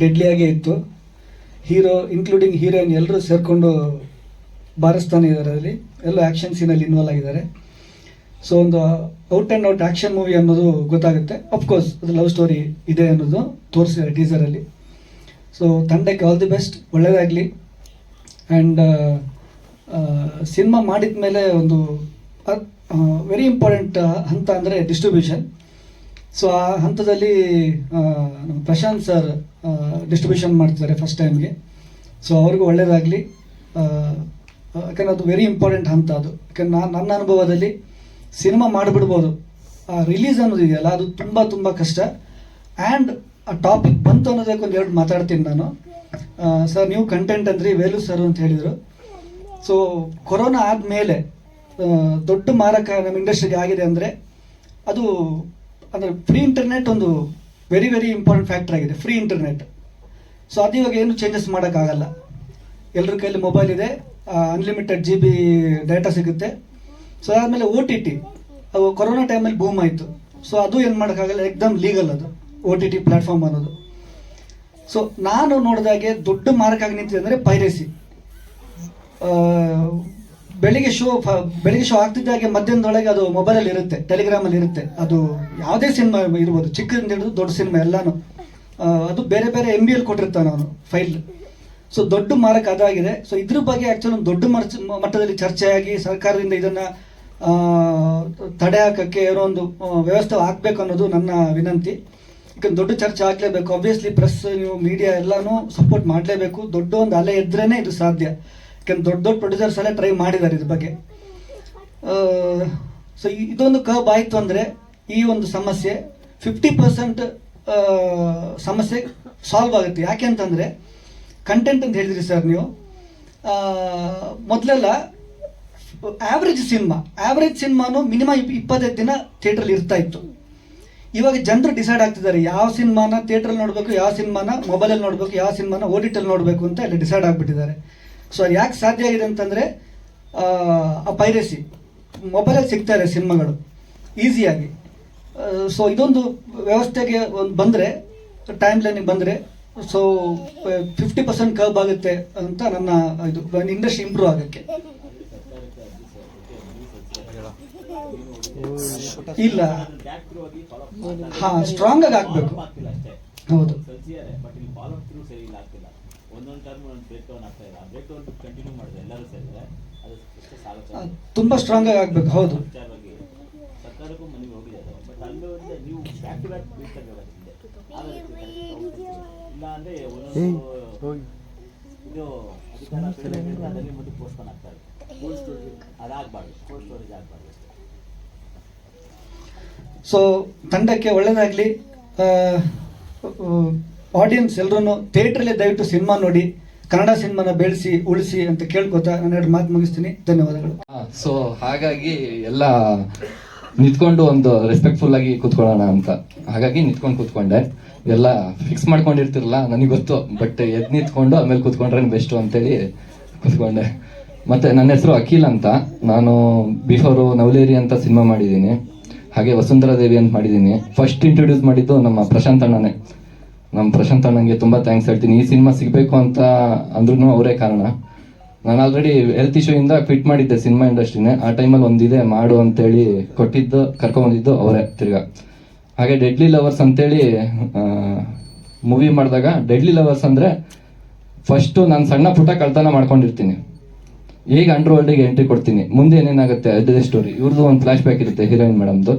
ಡೆಡ್ಲಿಯಾಗೇ ಇತ್ತು. Hero including heroine ಎಲ್ಲರೂ ಸೇರಿಕೊಂಡು ಬಾರಿಸ್ತಾನೆ ಇದ್ದಾರೆ ಅದರಲ್ಲಿ ಎಲ್ಲ ಆ್ಯಕ್ಷನ್ ಸೀನಲ್ಲಿ ಇನ್ವಾಲ್ವ್ ಆಗಿದ್ದಾರೆ. ಸೊ ಒಂದು out and out action movie ಅನ್ನೋದು ಗೊತ್ತಾಗುತ್ತೆ. ಅಫ್ಕೋರ್ಸ್ ಅದು ಲವ್ ಸ್ಟೋರಿ ಇದೆ ಅನ್ನೋದು ತೋರಿಸಿದ್ದಾರೆ ಟೀಸರಲ್ಲಿ ಸೊ ತಂಡಕ್ಕೆ ಆಲ್ ದಿ ಬೆಸ್ಟ್ ಒಳ್ಳೆಯದಾಗಲಿ ಆ್ಯಂಡ್ ಸಿನಿಮಾ ಮಾಡಿದ ಮೇಲೆ ಒಂದು ವೆರಿ ಇಂಪಾರ್ಟೆಂಟ್ ಹಂತ ಅಂದರೆ ಡಿಸ್ಟ್ರಿಬ್ಯೂಷನ್ ಸೊ ಆ ಹಂತದಲ್ಲಿ ನಮ್ಮ ಪ್ರಶಾಂತ್ ಸರ್ ಡಿಸ್ಟ್ರಿಬ್ಯೂಷನ್ ಮಾಡ್ತಿದ್ದಾರೆ ಫಸ್ಟ್ ಟೈಮ್ಗೆ ಸೊ ಅವ್ರಿಗೂ ಒಳ್ಳೆಯದಾಗಲಿ ಯಾಕಂದರೆ ಅದು ವೆರಿ ಇಂಪಾರ್ಟೆಂಟ್ ಹಂತ ಅದು. ಯಾಕಂದ್ರೆ ನಾನು ನನ್ನ ಅನುಭವದಲ್ಲಿ ಸಿನಿಮಾ ಮಾಡಿಬಿಡ್ಬೋದು. ಆ ರಿಲೀಸ್ ಅನ್ನೋದು ಇದೆಯಲ್ಲ, ಅದು ತುಂಬ ತುಂಬ ಕಷ್ಟ. ಆ್ಯಂಡ್ ಆ ಟಾಪಿಕ್ ಬಂತು ಅನ್ನೋದಕ್ಕೆ ಒಂದು ಎರಡು ಮಾತಾಡ್ತೀನಿ ನಾನು. ಸರ್, ನೀವು ಕಂಟೆಂಟ್ ಅಂದ್ರಿ ವೇಲು ಸರ್ ಅಂತ ಹೇಳಿದರು. ಸೊ ಕೊರೋನಾ ಆದಮೇಲೆ ದೊಡ್ಡ ಮಾರಕ ನಮ್ಮ ಇಂಡಸ್ಟ್ರಿಗೆ ಆಗಿದೆ ಅಂದರೆ ಅದು ಅಂದರೆ ಫ್ರೀ ಇಂಟರ್ನೆಟ್ ಒಂದು ವೆರಿ ವೆರಿ ಇಂಪಾರ್ಟೆಂಟ್ ಫ್ಯಾಕ್ಟರ್ ಆಗಿದೆ. ಫ್ರೀ ಇಂಟರ್ನೆಟ್ ಸೊ ಅದು ಇವಾಗ ಏನು ಚೇಂಜಸ್ ಮಾಡೋಕ್ಕಾಗಲ್ಲ. ಎಲ್ಲರ ಕೈಯಲ್ಲಿ ಮೊಬೈಲ್ ಇದೆ. ಅನ್ಲಿಮಿಟೆಡ್ ಜಿ ಬಿ ಡೇಟಾ ಸಿಗುತ್ತೆ. ಸೊ ಅದಾದಮೇಲೆ ಓ ಟಿ ಟಿ ಅವು ಕೊರೋನಾ ಟೈಮಲ್ಲಿ ಬೂಮ್ ಆಯಿತು. ಸೊ ಅದು ಏನು ಮಾಡೋಕ್ಕಾಗಲ್ಲ? ಎಕ್ದಮ್ ಲೀಗಲ್ ಅದು. ಓ ಟಿ ಟಿ ಪ್ಲ್ಯಾಟ್ಫಾರ್ಮ್ ಅನ್ನೋದು. ಸೊ ನಾನು ನೋಡಿದಾಗೆ ದೊಡ್ಡ ಮಾರ್ಕ್ ಆಗಿ ನಿಂತಿದೆ ಅಂದರೆ ಪೈರಸಿ ಬೆಳಿಗ್ಗೆ ಶೋ ಬೆಳಿಗ್ಗೆ ಶೋ ಆಗ್ತಿದ್ದಾಗೆ ಮಧ್ಯಾಹ್ನದೊಳಗೆ ಅದು ಮೊಬೈಲಲ್ಲಿ ಇರುತ್ತೆ ಟೆಲಿಗ್ರಾಮಲ್ಲಿ ಇರುತ್ತೆ. ಅದು ಯಾವುದೇ ಸಿನಿಮಾ ಇರ್ಬೋದು ಚಿಕ್ಕದಿಂದ ಹಿಡಿದು ದೊಡ್ಡ ಸಿನಿಮಾ ಎಲ್ಲಾನು. ಅದು ಬೇರೆ ಬೇರೆ ಎಂ ಬಿ ಎಲ್ ಕೊಟ್ಟಿರ್ತಾನೆ ಅವನು ಫೈಲ್ ಸೊ ದೊಡ್ಡ ಮಾರಕ ಅದಾಗಿದೆ. ಸೊ ಇದ್ರ ಬಗ್ಗೆ ಆ್ಯಕ್ಚುಲಿ ಒಂದು ದೊಡ್ಡ ಮಟ್ಟದಲ್ಲಿ ಚರ್ಚೆಯಾಗಿ ಸರ್ಕಾರದಿಂದ ಇದನ್ನು ತಡೆ ಹಾಕೋಕ್ಕೆ ಏನೋ ಒಂದು ವ್ಯವಸ್ಥೆ ಆಗಬೇಕು ಅನ್ನೋದು ನನ್ನ ವಿನಂತಿ. ಯಾಕಂದ್ರೆ ದೊಡ್ಡ ಚರ್ಚೆ ಆಗಲೇಬೇಕು. ಆಬ್ವಿಯಸ್ಲಿ ಪ್ರೆಸ್ ನೀವು ಮೀಡಿಯಾ ಎಲ್ಲಾನು ಸಪೋರ್ಟ್ ಮಾಡಲೇಬೇಕು. ದೊಡ್ಡ ಒಂದು ಅಲೆ ಇದ್ರೇ ಇದು ಸಾಧ್ಯ. ಯಾಕಂದ್ರೆ ದೊಡ್ಡ ದೊಡ್ಡ ಪ್ರೊಡ್ಯೂಸರ್ಸ್ ಎಲ್ಲ ಟ್ರೈ ಮಾಡಿದ್ದಾರೆ ಇದ್ರ ಬಗ್ಗೆ. ಸೊ ಇದೊಂದು ಕಬ್ ಆಯಿತು ಅಂದರೆ ಈ ಒಂದು ಸಮಸ್ಯೆ ಫಿಫ್ಟಿ ಪರ್ಸೆಂಟ್ ಸಮಸ್ಯೆ ಸಾಲ್ವ್ ಆಗುತ್ತೆ. ಯಾಕೆ ಅಂತಂದರೆ ಕಂಟೆಂಟ್ ಅಂತ ಹೇಳಿದ್ರಿ ಸರ್ ನೀವು. ಮೊದಲೆಲ್ಲ ಆವ್ರೇಜ್ ಸಿನಿಮಾ ಆವ್ರೇಜ್ ಸಿನಿಮಾನು ಮಿನಿಮಮ್ ಇಪ್ಪತ್ತೈದು ದಿನ ಥಿಯೇಟ್ರಲ್ಲಿ ಇರ್ತಾ ಇತ್ತು. ಇವಾಗ ಜನರು ಡಿಸೈಡ್ ಆಗ್ತಿದ್ದಾರೆ ಯಾವ ಸಿನಿಮಾನ ಥಿಯೇಟ್ರಲ್ಲಿ ನೋಡಬೇಕು, ಯಾವ ಸಿನಿಮಾನ ಮೊಬೈಲಲ್ಲಿ ನೋಡಬೇಕು, ಯಾವ ಸಿನಿಮಾನ ಓ ಟಿ ನೋಡಬೇಕು ಅಂತ ಎಲ್ಲ ಡಿಸೈಡ್ ಆಗಿಬಿಟ್ಟಿದ್ದಾರೆ. ಸೊ ಅದು ಯಾಕೆ ಸಾಧ್ಯ ಆಗಿದೆ ಅಂತಂದರೆ, ಆ ಪೈರಸಿ. ಮೊಬೈಲಲ್ಲಿ ಸಿಗ್ತಾರೆ ಸಿನಿಮಾಗಳು. ಈಸಿಯಾಗಿ ಸೊ ಇದೊಂದು ವ್ಯವಸ್ಥೆಗೆ ಒಂದು ಬಂದರೆ ಟೈಮ್ ಲೈನಿಗೆ ಬಂದರೆ ಸೊ ಫಿಫ್ಟಿ ಪರ್ಸೆಂಟ್ ಕರ್ಬ್ ಆಗುತ್ತೆ ಅಂತ ನನ್ನ ಇದು ಇಂಡಸ್ಟ್ರಿ ಇಂಪ್ರೂವ್ ಆಗೋಕ್ಕೆ. ಇಲ್ಲ. ಹಾ ಸ್ಟ್ರಾಂಗ್ ಆಗಿ ಆಗ್ಬೇಕು ಹೌದು. ಒಂದೊಂದು ಟರ್ಮ್ ಒಂದು ಬ್ರೇಕ್ ಡೌನ್ ಆಗ್ತಾ ಬ್ರೇಕ್ ಡೌನ್ ಕಂಟಿನ್ಯೂ ಮಾಡಿದ್ರೆ ಎಲ್ಲರೂ ಸೇರಿದ್ರೆ ಅದು ಸಾಲ ತುಂಬಾ ಸ್ಟ್ರಾಂಗ್ ಆಗಿ ಆಗ್ಬೇಕು ಹೌದು. ವಿಚಾರವಾಗಿ ಸರ್ಕಾರಕ್ಕೂ ಮನೆಗೆ ಹೋಗಿದ್ದಾರೆ ಬಟ್ ಅಲ್ಲಿ ಒಂದು ನೀವು ಬ್ಯಾಕ್ ಟು ಬ್ಯಾಕ್ ಬೀಳ್ತಾರೆ ಹಿಂದೆ. ಇಲ್ಲ ಅಂದ್ರೆ ಒಂದೊಂದು ಇದು ಅಧಿಕಾರ ಅದರಲ್ಲಿ ಮತ್ತೆ ಪೋಸ್ಟ್ಪೋನ್ ಆಗ್ತಾ ಇದೆ ಕೋಲ್ಡ್ ಸ್ಟೋರೇಜ್ ಅದಾಗಬಾರ್ದು. ಕೋಲ್ಡ್ ಸ್ಟೋರೇಜ್ ಆಗಬಾರ್ದು ಸೊ ತಂಡಕ್ಕೆ ಒಳ್ಳೇದಾಗಲಿ. ಆಡಿಯನ್ಸ್ ಎಲ್ಲರೂ ಥಿಯೇಟ್ರಲ್ಲಿ ದಯವಿಟ್ಟು ಸಿನಿಮಾ ನೋಡಿ, ಕನ್ನಡ ಸಿನಿಮಾನ ಬೆಳೆಸಿ ಉಳಿಸಿ ಅಂತ ಕೇಳ್ಕೊತಾ ನಾನು ಎರಡು ಮಾತು ಮುಗಿಸ್ತೀನಿ. ಧನ್ಯವಾದಗಳು. ಸೊ ಹಾಗಾಗಿ ಎಲ್ಲ ನಿಂತ್ಕೊಂಡು ಒಂದು ರೆಸ್ಪೆಕ್ಟ್ಫುಲ್ ಆಗಿ ಕೂತ್ಕೊಳ್ಳೋಣ ಅಂತ. ಹಾಗಾಗಿ ನಿಂತ್ಕೊಂಡು ಕೂತ್ಕೊಂಡೆ. ಎಲ್ಲ ಫಿಕ್ಸ್ ಮಾಡ್ಕೊಂಡಿರ್ತಿರಲ್ಲ, ನನಗೆ ಗೊತ್ತು. ಬಟ್ ಎದ್ ನಿಂತ್ಕೊಂಡು ಆಮೇಲೆ ಕೂತ್ಕೊಂಡ್ರೆ ಬೆಸ್ಟ್ ಅಂತೇಳಿ ಕೂತ್ಕೊಂಡೆ. ಮತ್ತೆ ನನ್ನ ಹೆಸರು ಅಖಿಲ್ ಅಂತ. ನಾನು ಬಿಫೋರು ನವಲೇರಿ ಅಂತ ಸಿನಿಮಾ ಮಾಡಿದ್ದೀನಿ. ಹಾಗೆ ವಸುಂಧರಾ ದೇವಿ ಅಂತ ಮಾಡಿದ್ದೀನಿ. ಫಸ್ಟ್ ಇಂಟ್ರೊಡ್ಯೂಸ್ ಮಾಡಿದ್ದು ನಮ್ಮ ಪ್ರಶಾಂತ್ ಅಣ್ಣನೇ. ನಮ್ಮ ಪ್ರಶಾಂತ್ ಅಣ್ಣಂಗೆ ತುಂಬ ಥ್ಯಾಂಕ್ಸ್ ಹೇಳ್ತೀನಿ. ಈ ಸಿನಿಮಾ ಸಿಗಬೇಕು ಅಂತ ಅಂದ್ರೂ ಅವರೇ ಕಾರಣ. ನಾನು ಆಲ್ರೆಡಿ ಹೆಲ್ತ್ ಇಶ್ಯೂ ಇಂದ ಕ್ವಿಟ್ ಮಾಡಿದ್ದೆ ಸಿನಿಮಾ ಇಂಡಸ್ಟ್ರಿನೇ ಆ ಟೈಮಲ್ಲಿ ಒಂದಿದೆ ಮಾಡು ಅಂತೇಳಿ ಕೊಟ್ಟಿದ್ದು, ಕರ್ಕೊಂಬಂದಿದ್ದು ಅವರೇ ತಿರ್ಗಾ. ಹಾಗೆ ಡೆಡ್ಲಿ ಲವರ್ಸ್ ಅಂತೇಳಿ ಮೂವಿ ಮಾಡಿದಾಗ ಡೆಡ್ಲಿ ಲವರ್ಸ್ ಅಂದರೆ ಫಸ್ಟು ನಾನು ಸಣ್ಣ ಪುಟ್ಟ ಕಳ್ತನ ಮಾಡ್ಕೊಂಡಿರ್ತೀನಿ. ಈಗ ಅಂಡರ್ ವರ್ಲ್ಡಿಗೆ ಎಂಟ್ರಿ ಕೊಡ್ತೀನಿ. ಮುಂದೆ ಏನೇನಾಗುತ್ತೆ ಅದೇ ಸ್ಟೋರಿ ಇವ್ರದ್ದು ಒಂದು ಫ್ಲಾಶ್ ಬ್ಯಾಕ್ ಇರುತ್ತೆ ಹೀರೋಯಿನ್ ಮೇಡಮ್ದು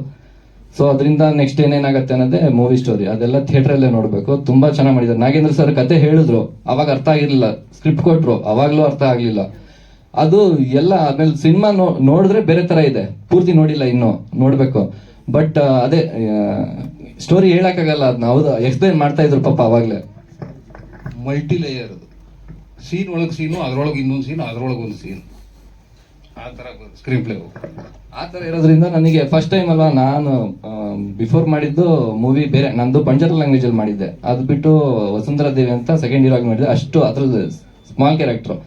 ಸೊ ಅದರಿಂದ ನೆಕ್ಸ್ಟ್ ಏನೇನಾಗುತ್ತೆ ಅನ್ನೋದೇ ಮೂವಿ ಸ್ಟೋರಿ ಅದೆಲ್ಲ ಥಿಯೇಟ್ರಲ್ಲೇ ನೋಡಬೇಕು. ತುಂಬಾ ಚೆನ್ನಾಗಿ ಮಾಡಿದ್ದಾರೆ. ನಾಗೇಂದ್ರ ಸರ್ ಕತೆ ಹೇಳಿದ್ರು. ಅವಾಗ ಅರ್ಥ ಆಗಿರಲಿಲ್ಲ. ಸ್ಕ್ರಿಪ್ಟ್ ಕೊಟ್ಟರು ಅವಾಗಲೂ ಅರ್ಥ ಆಗಲಿಲ್ಲ. ಅದು ಎಲ್ಲ ಆಮೇಲೆ ಸಿನಿಮಾ ನೋಡಿದ್ರೆ ಬೇರೆ ತರ ಇದೆ. ಪೂರ್ತಿ ನೋಡಿಲ್ಲ ಇನ್ನು. ನೋಡಬೇಕು. ಬಟ್ ಅದೇ ಸ್ಟೋರಿ ಹೇಳೋಕ್ಕಾಗಲ್ಲ. ಅದನ್ನ ಹೌದು. ಎಕ್ಸ್ಪ್ಲೈನ್ ಮಾಡ್ತಾ ಇದ್ರು ಪಾಪ ಅವಾಗ್ಲೇ. ಮಲ್ಟಿ ಲೇಯರ್ ಸೀನ್ ಒಳಗೆ ಸೀನು ಅದ್ರೊಳಗೆ ಇನ್ನೊಂದು ಸೀನ್ ಅದರೊಳಗೆ ಒಂದು ಸೀನ್ ಥರ ಸ್ಕ್ರೀನ್ ಪ್ಲೇ ಆ ಥರ ಇರೋದ್ರಿಂದ ನನಗೆ ಫಸ್ಟ್ ಟೈಮ್ ಅಲ್ವಾ ನಾನು ಬಿಫೋರ್ ಮಾಡಿದ್ದು ಮೂವಿ ಬೇರೆ, ನಂದು ಪಂಜಾಬ್ ಲ್ಯಾಂಗ್ವೇಜ್ ಅಲ್ಲಿ ಮಾಡಿದ್ದೆ. ಅದು ಬಿಟ್ಟು ವಸುಂಧರಾ ದೇವಿ ಅಂತ ಸೆಕೆಂಡ್ ಇಯರ್ ಆಗಿ ಮಾಡಿದ್ದೆ. ಅಷ್ಟು ಅದ್ರದ್ದು ಸ್ಮಾಲ್ ಕ್ಯಾರೆಕ್ಟ್ರು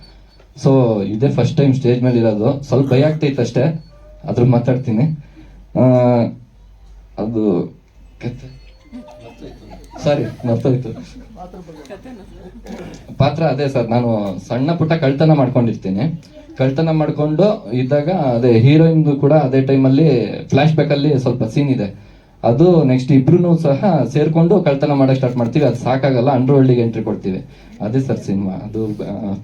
ಸೊ ಇದೇ ಫಸ್ಟ್ ಟೈಮ್ ಸ್ಟೇಜ್ ಮೇಲೆ ಇರೋದು. ಸ್ವಲ್ಪ ಭಯ ಆಗ್ತೈತೆ ಅಷ್ಟೇ. ಅದ್ರ ಮಾತಾಡ್ತೀನಿ. ಅದು ಸಾರಿ ಮರ್ತೋಯ್ತು. ಪಾತ್ರ ಅದೇ ಸರ್. ನಾನು ಸಣ್ಣ ಪುಟ್ಟ ಕಳ್ತನ ಮಾಡ್ಕೊಂಡಿರ್ತೀನಿ. ಕಳ್ತನ ಮಾಡ್ಕೊಂಡು ಇದ್ದಾಗ ಅದೇ ಹೀರೋಯಿನ್ ಕೂಡ ಅದೇ ಟೈಮಲ್ಲಿ ಫ್ಲಾಶ್ ಬ್ಯಾಕ್ ಅಲ್ಲಿ ಸ್ವಲ್ಪ ಸೀನ್ ಇದೆ. ಅದು ನೆಕ್ಸ್ಟ್ ಇಬ್ರು ಸಹ ಸೇರ್ಕೊಂಡು ಕಳ್ತನ ಮಾಡಕ್ ಸ್ಟಾರ್ಟ್ ಮಾಡ್ತೀವಿ. ಅದು ಸಾಕಾಗಲ್ಲ, ಅಂಡರ್ ವರ್ಲ್ಡ್ಗೆ ಎಂಟ್ರಿ ಕೊಡ್ತೀವಿ. ಅದೇ ಸರ್ ಸಿನಿಮಾ. ಅದು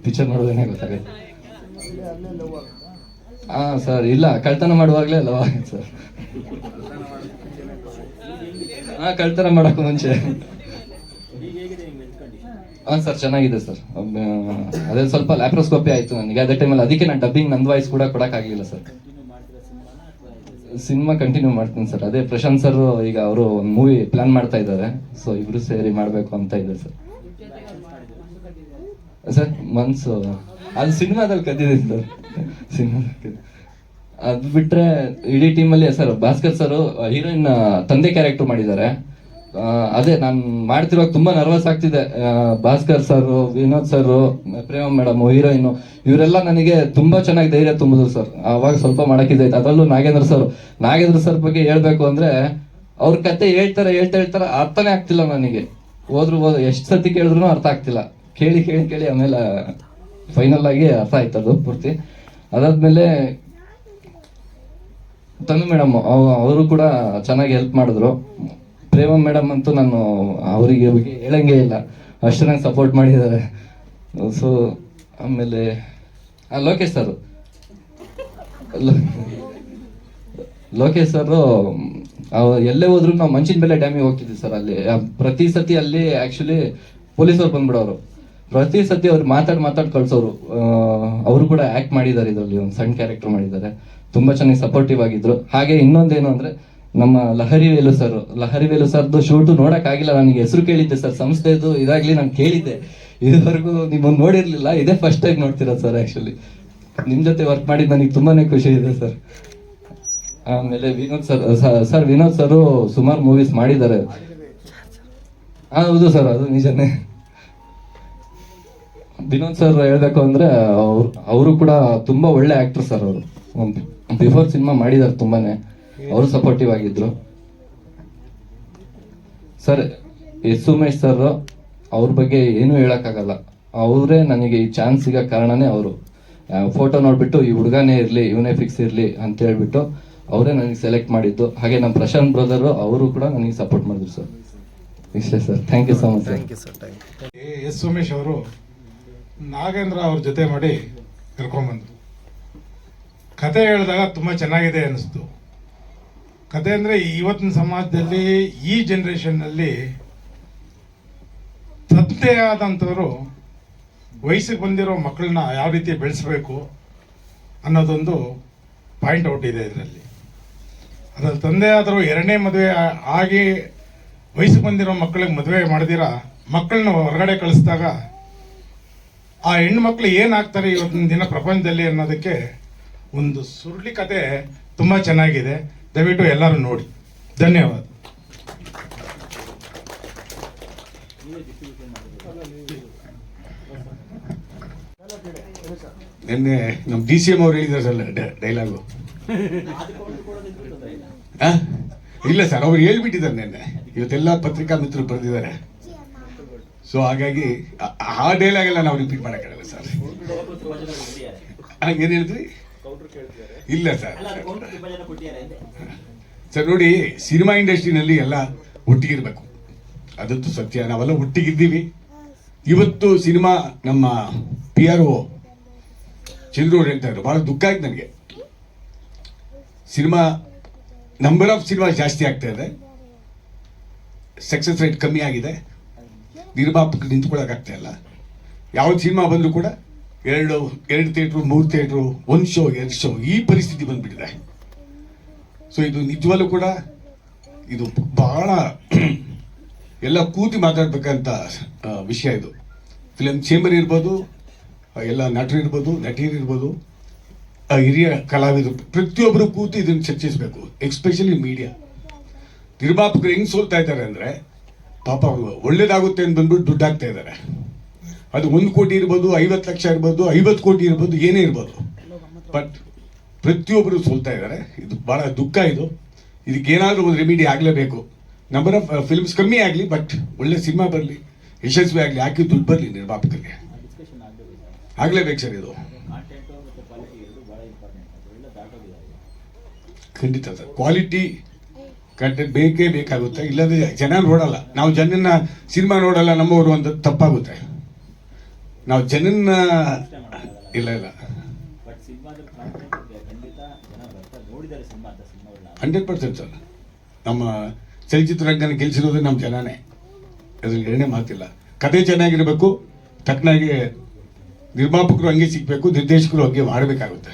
ಪಿಕ್ಚರ್ ನೋಡೋದೇನೆ ಗೊತ್ತಾಗುತ್ತೆ ಹಾ ಸರ್, ಇಲ್ಲ, ಕಳ್ತನ ಮಾಡುವಾಗ್ಲೇ ಲವ್ ಆಗುತ್ತೆ ಸರ್. ಹಾ ಕಳ್ತನ ಮಾಡಕ್ ಮುಂಚೆ ಈಗ ಹೇಗಿದೆ ನಿಮ್ಗೆ ಹೆಲ್ತ್ ಕಂಡೀಷನ್ ಹಾ ಸರ್ ಚೆನ್ನಾಗಿದೆ ಸರ್ ಅದೇ ಸ್ವಲ್ಪ ಲ್ಯಾಪ್ರೋಸ್ಕೋಪಿ ಆಯ್ತು ನನಗೆ. ಅದೇ ಟೈಮಲ್ಲಿ ಅದಕ್ಕೆ ನಾನು ಡಬ್ಬಿಂಗ್ ನಂದು ವಾಯ್ಸ್ ಕೂಡ ಕೊಡೋಕ್ಕಾಗಲಿಲ್ಲ ಸರ್ ಸಿನಿಮಾ ಕಂಟಿನ್ಯೂ ಮಾಡ್ತೀನಿ ಸರ್ ಅದೇ ಪ್ರಶಾಂತ್ ಸರ್ ಈಗ ಅವರು ಒಂದು ಮೂವಿ ಪ್ಲಾನ್ ಮಾಡ್ತಾ ಇದ್ದಾರೆ. ಸೊ ಇಬ್ರು ಸೇರಿ ಮಾಡಬೇಕು ಅಂತ ಇದೆ ಸರ್ ಸರ್ ಮನ್ಸು ಅದು ಸಿನಿಮಾದಲ್ಲಿ ಕದ್ದಿದ್ದೀನಿ ಸರ್ ಸಿನಿಮಾದಲ್ಲಿ ಅದು ಬಿಟ್ಟರೆ ಇಡೀ ಟೀಮಲ್ಲಿ ಸರ್ ಭಾಸ್ಕರ್ ಸರ್ ಹೀರೋಯಿನ್ ತಂದೆ ಕ್ಯಾರೆಕ್ಟರ್ ಮಾಡಿದ್ದಾರೆ. ಅದೇ ನಾನು ಮಾಡ್ತಿರುವಾಗ ತುಂಬಾ ನರ್ವಸ್ ಆಗ್ತಿದೆ. Bhaskar sir Vinod sir Prema madam, heroine ಇವರೆಲ್ಲ ನನಗೆ ತುಂಬಾ ಚೆನ್ನಾಗಿ ಧೈರ್ಯ ತುಂಬಿದ್ರು ಸರ್. ಅವಾಗ ಸ್ವಲ್ಪ ಮಾಡಕ್ಕಿದೆ ಅದರಲ್ಲೂ ನಾಗೇಂದ್ರ ಸರ್. ನಾಗೇಂದ್ರ ಸರ್ ಬಗ್ಗೆ ಹೇಳ್ಬೇಕು ಅಂದ್ರೆ ಅವ್ರ ಕತೆ ಹೇಳ್ತಾರೆ, ಹೇಳ್ತಾ ಹೇಳ್ತಾರೆ ಅರ್ಥನೇ ಆಗ್ತಿಲ್ಲ ನನಗೆ. ಹೋದ್ರು ಹೋದ್ರು ಎಷ್ಟು ಸತಿ ಕೇಳಿದ್ರು ಅರ್ಥ ಆಗ್ತಿಲ್ಲ. ಕೇಳಿ ಕೇಳಿ ಕೇಳಿ ಆಮೇಲೆ ಫೈನಲ್ ಆಗಿ ಅರ್ಥ ಆಯ್ತು ಅದು ಪೂರ್ತಿ. ಅದಾದ್ಮೇಲೆ ತನು ಮೇಡಮ್ ಅವರು ಕೂಡ ಚೆನ್ನಾಗಿ ಹೆಲ್ಪ್ ಮಾಡಿದ್ರು. ಪ್ರೇಮ ಮೇಡಮ್ ಅಂತೂ ನಾನು ಅವರಿಗೆ ಬಗ್ಗೆ ಹೇಳಂಗೆ ಇಲ್ಲ. ಅಷ್ಟು ನಂಗೆ ಸಪೋರ್ಟ್ ಮಾಡಿದ್ದಾರೆ. ಸೊ ಆಮೇಲೆ ಲೋಕೇಶ್ ಸರ್. ಲೋಕೇಶ್ ಸರ್ ಎಲ್ಲೇ ಹೋದ್ರು ನಾವು ಮಂಚಿನ ಮೇಲೆ ಡ್ಯಾಮಿಗೆ ಹೋಗ್ತಿದ್ವಿ ಸರ್ ಅಲ್ಲಿ. ಪ್ರತಿ ಸತಿ ಅಲ್ಲಿ ಆಕ್ಚುಲಿ ಪೊಲೀಸವ್ರು ಬಂದ್ಬಿಡೋರು. ಪ್ರತಿ ಸತಿ ಅವ್ರು ಮಾತಾಡ್ ಮಾತಾಡ್ ಕಳ್ಸೋರು. ಅವರು ಕೂಡ ಆಕ್ಟ್ ಮಾಡಿದ್ದಾರೆ ಇದರಲ್ಲಿ. ಒಂದು ಸಣ್ಣ ಕ್ಯಾರೆಕ್ಟರ್ ಮಾಡಿದ್ದಾರೆ. ತುಂಬಾ ಚೆನ್ನಾಗಿ ಸಪೋರ್ಟಿವ್ ಆಗಿದ್ರು. ಹಾಗೆ ಇನ್ನೊಂದೇನು ಅಂದ್ರೆ ನಮ್ಮ ಲಹರಿ ವೇಲು ಸರ್ ಲಹರಿ ವೇಲು ಸರ್ದು ಶೂಟು ನೋಡೋಕ್ಕಾಗಿಲ್ಲ, ನನಗೆ ಹೆಸರು ಕೇಳಿದ್ದೆ ಸರ್ ಸಂಸ್ಥೆದು ಇದಾಗ್ಲಿ ನಾನು ಕೇಳಿದ್ದೆ. ಇದುವರೆಗೂ ನಿಮ್ಮನ್ನು ನೋಡಿರಲಿಲ್ಲ, ಇದೇ ಫಸ್ಟ್ ಟೈಮ್ ನೋಡ್ತಿರೋದು ಸರ್ ಆಕ್ಚುಲಿ ನಿಮ್ಮ ಜೊತೆ ವರ್ಕ್ ಮಾಡಿದ್ದು ನನಗೆ ತುಂಬಾನೇ ಖುಷಿ ಇದೆ ಸರ್ ಆಮೇಲೆ Vinod sir sir Vinod sir ಸುಮಾರು ಮೂವೀಸ್ ಮಾಡಿದ್ದಾರೆ. ಹೌದು ಸರ್ ಅದು ನಿಜನೇ. ವಿನೋದ್ ಸರ್ ಹೇಳ್ಬೇಕು ಅಂದ್ರೆ, ಅವರು ಕೂಡ ತುಂಬಾ ಒಳ್ಳೆ ಆಕ್ಟರ್ ಸರ್ ಅವರು. ಬಿಫೋರ್ ಸಿನಿಮಾ ಮಾಡಿದ್ದಾರೆ ತುಂಬಾನೇ. ಅವರು ಸಪೋರ್ಟಿವ್ ಆಗಿದ್ರು. ಸರ್ ಎಸ್ ಉಮೇಶ್ ಸರ್ ಅವ್ರ ಬಗ್ಗೆ ಏನು ಹೇಳಕ್ಕಾಗಲ್ಲ. ಅವರೇ ನನಗೆ ಈ ಚಾನ್ಸ್ ಸಿಗೋ ಕಾರಣನೇ ಅವರು. ಫೋಟೋ ನೋಡ್ಬಿಟ್ಟು ಈ ಹುಡುಗನೇ ಇರ್ಲಿ ಇವನೇ ಫಿಕ್ಸ್ ಇರ್ಲಿ ಅಂತ ಹೇಳ್ಬಿಟ್ಟು ಅವರೇ ನನಗೆ ಸೆಲೆಕ್ಟ್ ಮಾಡಿದ್ದು. ಹಾಗೆ ನಮ್ಮ ಪ್ರಶಾಂತ್ ಬ್ರದರ್ ಅವರು ಕೂಡ ನನಗೆ ಸಪೋರ್ಟ್ ಮಾಡಿದ್ರು ಸರ್ ಇಷ್ಟೇ sir thank you so much sir S Umesh ಅವರು ನಾಗೇಂದ್ರ ಅವ್ರ ಜೊತೆ ಮಾಡಿ ಕರ್ಕೊಂಬಂದ್ರು ಕತೆ ಹೇಳಿದಾಗ ತುಂಬ ಚೆನ್ನಾಗಿದೆ ಅನ್ನಿಸ್ತು ಕತೆ ಅಂದರೆ ಇವತ್ತಿನ ಸಮಾಜದಲ್ಲಿ ಈ ಜನ್ರೇಷನ್ನಲ್ಲಿ ತಂದೆ ಆದಂಥವರು ವಯಸ್ಸಿಗೆ ಬಂದಿರೋ ಮಕ್ಕಳನ್ನ ಯಾವ ರೀತಿ ಬೆಳೆಸಬೇಕು ಅನ್ನೋದೊಂದು ಪಾಯಿಂಟ್ ಔಟ್ ಇದೆ ಇದರಲ್ಲಿ. ಅದ್ರಲ್ಲಿ ತಂದೆ ಆದರೂ ಎರಡನೇ ಮದುವೆ ಆಗಿ ವಯಸ್ಸಿಗೆ ಬಂದಿರೋ ಮಕ್ಕಳಿಗೆ ಮದುವೆ ಮಾಡಿದಿರಾ, ಮಕ್ಕಳನ್ನ ಹೊರಗಡೆ ಕಳಿಸಿದಾಗ ಆ ಹೆಣ್ಮಕ್ಳು ಏನಾಗ್ತಾರೆ ಇವತ್ತಿನ ದಿನ ಪ್ರಪಂಚದಲ್ಲಿ ಅನ್ನೋದಕ್ಕೆ ಒಂದು ಸುರುಳಿ ಕತೆ ತುಂಬ ಚೆನ್ನಾಗಿದೆ. ದಯವಿಟ್ಟು ಎಲ್ಲರೂ ನೋಡಿ. ಧನ್ಯವಾದ. ನಿನ್ನೆ ನಮ್ಮ ಡಿ ಸಿ ಎಂ ಅವ್ರು ಹೇಳಿದ್ರು ಸರ್ ಡೈಲಾಗು? ಇಲ್ಲ ಸರ್ ಅವ್ರು ಹೇಳ್ಬಿಟ್ಟಿದ್ದಾರೆ ನಿನ್ನೆ. ಇವತ್ತೆಲ್ಲ ಪತ್ರಿಕಾ ಮಿತ್ರರು ಬರೆದಿದ್ದಾರೆ. ಸೊ ಹಾಗಾಗಿ ಆ- ಡೈಲಾಗೆಲ್ಲ ಡೈಲಾಗ್ ಎಲ್ಲ ನಾವು ರಿಪೀಟ್ ಮಾಡೋಕ್ಕಾಗಲ್ಲ ಸರ್. ಹಾಗೇನು ಹೇಳಿದ್ರಿ ಇಲ್ಲ ಸರ್. ಸರ್ ನೋಡಿ ಸಿನಿಮಾ ಇಂಡಸ್ಟ್ರಿನಲ್ಲಿ ಎಲ್ಲ ಒಟ್ಟಿಗಿರ್ಬೇಕು. ಅದಂತೂ ಸತ್ಯ. ನಾವೆಲ್ಲ ಒಟ್ಟಿಗಿದ್ದೀವಿ. ಇವತ್ತು ಸಿನಿಮಾ ನಮ್ಮ ಪಿ ಆರ್ ಒ ಚಂದ್ರೂರ್ ಅಂತ ಇದ್ರು. ಬಹಳ ದುಃಖ ಆಯ್ತು ನನಗೆ. ಸಿನಿಮಾ ನಂಬರ್ ಆಫ್ ಸಿನಿಮಾ ಜಾಸ್ತಿ ಆಗ್ತಾ ಇದೆ. ಸಕ್ಸಸ್ ರೇಟ್ ಕಮ್ಮಿ ಆಗಿದೆ. ನಿರ್ಮಾಪಕ ನಿಂತ್ಕೊಳ್ಳೋಕ್ಕಾಗ್ತಾ ಇಲ್ಲ. ಯಾವ್ದು ಸಿನಿಮಾ ಬಂದರೂ ಕೂಡ ಎರಡು ಎರಡು ಥಿಯೇಟ್ರು ಮೂರು ಥಿಯೇಟ್ರು ಒಂದು ಶೋ ಎರಡು ಶೋ ಈ ಪರಿಸ್ಥಿತಿ ಬಂದ್ಬಿಟ್ಟಿದೆ. ಸೊ ಇದು ನಿಜವಲ್ಲೂ ಕೂಡ ಇದು ಬಹಳ ಎಲ್ಲ ಕೂತಿ ಮಾತಾಡ್ಬೇಕಂತ ವಿಷಯ ಇದು. ಫಿಲಮ್ ಚೇಂಬರ್ ಇರ್ಬೋದು ಎಲ್ಲ ನಟರು ಇರ್ಬೋದು, ನಟಿಯರು ಇರ್ಬೋದು ಹಿರಿಯ ಕಲಾವಿದರು ಪ್ರತಿಯೊಬ್ಬರು ಕೂತು ಇದನ್ನು ಚರ್ಚಿಸಬೇಕು ಎಕ್ಸ್ಪೆಷಲಿ ಮೀಡಿಯಾ ನಿರ್ಮಾಪಕರು ಹೆಂಗೆ ಸೋಲ್ತಾ ಇದ್ದಾರೆ ಅಂದರೆ, ಪಾಪ ಒಳ್ಳೇದಾಗುತ್ತೆ ಅಂತ ಬಂದ್ಬಿಟ್ಟು ದುಡ್ಡು ಇದ್ದಾರೆ. ಅದು ಒಂದು ಕೋಟಿ ಇರ್ಬೋದು, ಐವತ್ತು ಲಕ್ಷ ಇರ್ಬೋದು, ಐವತ್ತು ಕೋಟಿ ಇರ್ಬೋದು, ಏನೇ ಇರ್ಬೋದು. ಬಟ್ ಪ್ರತಿಯೊಬ್ಬರು ಸೋಲ್ತಾ ಇದ್ದಾರೆ. ಇದು ಬಹಳ ದುಃಖ ಇದು. ಇದಕ್ಕೆ ಏನಾದರೂ ಒಂದು ರೆಮಿಡಿ ಆಗಲೇಬೇಕು. ನಂಬರ್ ಆಫ್ ಫಿಲ್ಮ್ಸ್ ಕಮ್ಮಿ ಆಗಲಿ ಬಟ್ ಒಳ್ಳೆ ಸಿನಿಮಾ ಬರಲಿ, ಯಶಸ್ವಿ ಆಗಲಿ, ಹಾಕಿ ದುಡ್ಡು ಬರಲಿ ನಿರ್ಮಾಪಕರಿಗೆ. ಆಗಲೇಬೇಕು ಸರ್ ಇದು. ಖಂಡಿತ ಸರ್. ಕ್ವಾಲಿಟಿ ಕಂಟೆಂಟ್ ಬೇಕೇ ಬೇಕಾಗುತ್ತೆ. ಇಲ್ಲದೆ ಜನ ನೋಡಲ್ಲ. ನಾವು ಜನನ ಸಿನಿಮಾ ನೋಡಲ್ಲ, ನಮ್ಮವರು ಒಂದು ತಪ್ಪಾಗುತ್ತೆ. ನಾವು ಜನನ್ನ ಇಲ್ಲ ಇಲ್ಲ. Hundred percent sir. ನಮ್ಮ ಚಲಚಿತ್ರರಂಗನ ಗೆಲ್ಸಿರೋದು ನಮ್ಮ ಜನನೇ. ಅದ್ರಲ್ಲಿ ಎರಡನೇ ಮಾತಿಲ್ಲ. ಕತೆ ಚೆನ್ನಾಗಿರಬೇಕು ತಕ್ಕನಾಗಿ ನಿರ್ಮಾಪಕರು ಹಂಗೆ ಸಿಗಬೇಕು ನಿರ್ದೇಶಕರು ಹಂಗೆ ಮಾಡಬೇಕಾಗುತ್ತೆ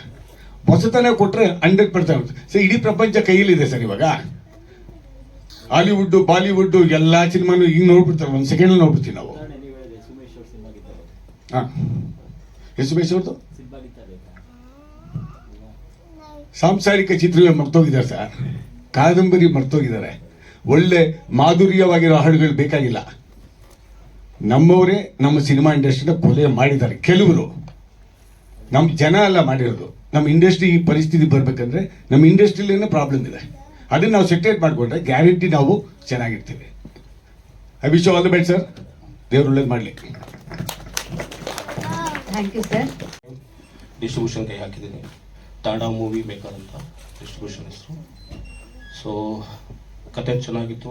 ಹೊಸತನ ಕೊಟ್ಟರೆ ಹಂಡ್ರೆಡ್ ಪರ್ಸೆಂಟ್ ಸರ್ ಇಡೀ ಪ್ರಪಂಚ ಕೈಯಲ್ಲಿದೆ ಸರ್ ಇವಾಗ. ಹಾಲಿವುಡ್ಡು ಬಾಲಿವುಡ್ಡು ಎಲ್ಲ ಸಿನಿಮಾನು ಈಗ ನೋಡ್ಬಿಡ್ತಾರೆ. ಒಂದು ಸೆಕೆಂಡಲ್ಲಿ ನೋಡ್ಬಿಡ್ತೀವಿ ನಾವು ಉದಾಹರಣೆ ನೀವು ಹೇಳಿದ್ರೆ ಸುಮೇಶ್ ಅವ್ರ ಸಿನಿಮಾ ಗಿತ್ತ ಹಾ ಎಷ್ಟು ಬೇಸ್ ಅವ್ರದ್ದು ಸಿನಿಮಾ ಗಿತ್ತ ಬೇಕಾ ಸಾಂಸಾರಿಕ ಚಿತ್ರವೇ ಮರ್ತೋಗಿದ್ದಾರೆ ಸರ್. ಕಾದಂಬರಿ ಮರ್ತೋಗಿದ್ದಾರೆ. ಒಳ್ಳೆ ಮಾಧುರ್ಯವಾಗಿರೋ ಹಾಡುಗಳು ಬೇಕಾಗಿಲ್ಲ. ನಮ್ಮವರೇ ನಮ್ಮ ಸಿನಿಮಾ ಇಂಡಸ್ಟ್ರಿನ ಕೊಲೆ ಮಾಡಿದ್ದಾರೆ. ಕೆಲವರು. ನಮ್ಮ ಜನ ಎಲ್ಲ ಮಾಡಿರೋದು. ನಮ್ಮ ಇಂಡಸ್ಟ್ರಿ ಈ ಪರಿಸ್ಥಿತಿ ಬರಬೇಕಂದ್ರೆ ನಮ್ಮ ಇಂಡಸ್ಟ್ರಿಲೇನೇ ಪ್ರಾಬ್ಲಮ್ ಇದೆ. ಅದನ್ನು ನಾವು ಸೆಟೇಟ್ ಮಾಡಿಕೊಂಡ್ರೆ ಗ್ಯಾರಂಟಿ ನಾವು ಚೆನ್ನಾಗಿರ್ತೀವಿ. I wish all the best sir ದೇವರು ಒಳ್ಳೇದು ಮಾಡಲಿ. ಥ್ಯಾಂಕ್ ಯು ಸರ್ ಡಿಸ್ಟ್ರಿಬ್ಯೂಷನ್ ಕೈ ಹಾಕಿದ್ದೀನಿ. ತಾಂಡ ಮೂವಿ ಅಂತ ಡಿಸ್ಟ್ರಿಬ್ಯೂಷನ್ ಹೆಸರು. ಸೊ ಕತೆ ಚೆನ್ನಾಗಿತ್ತು.